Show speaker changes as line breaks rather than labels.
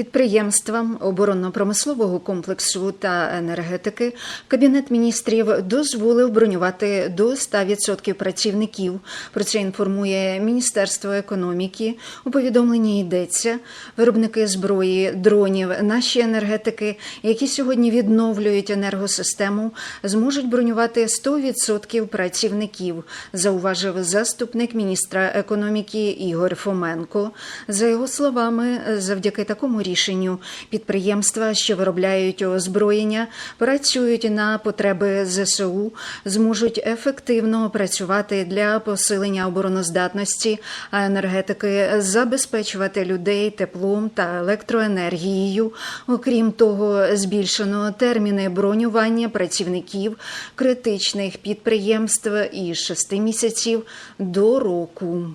Підприємствам оборонно-промислового комплексу та енергетики Кабінет міністрів дозволив бронювати до 100% працівників. Про це інформує Міністерство економіки. У повідомленні йдеться виробники зброї, дронів, наші енергетики, які сьогодні відновлюють енергосистему, зможуть бронювати 100% працівників, зауважив заступник міністра економіки Ігор Фоменко. За його словами, завдяки такому рішенню підприємства, що виробляють озброєння, працюють на потреби ЗСУ, зможуть ефективно працювати для посилення обороноздатності, енергетики забезпечувати людей теплом та електроенергією. Окрім того, збільшено терміни бронювання працівників критичних підприємств із 6 місяців до року.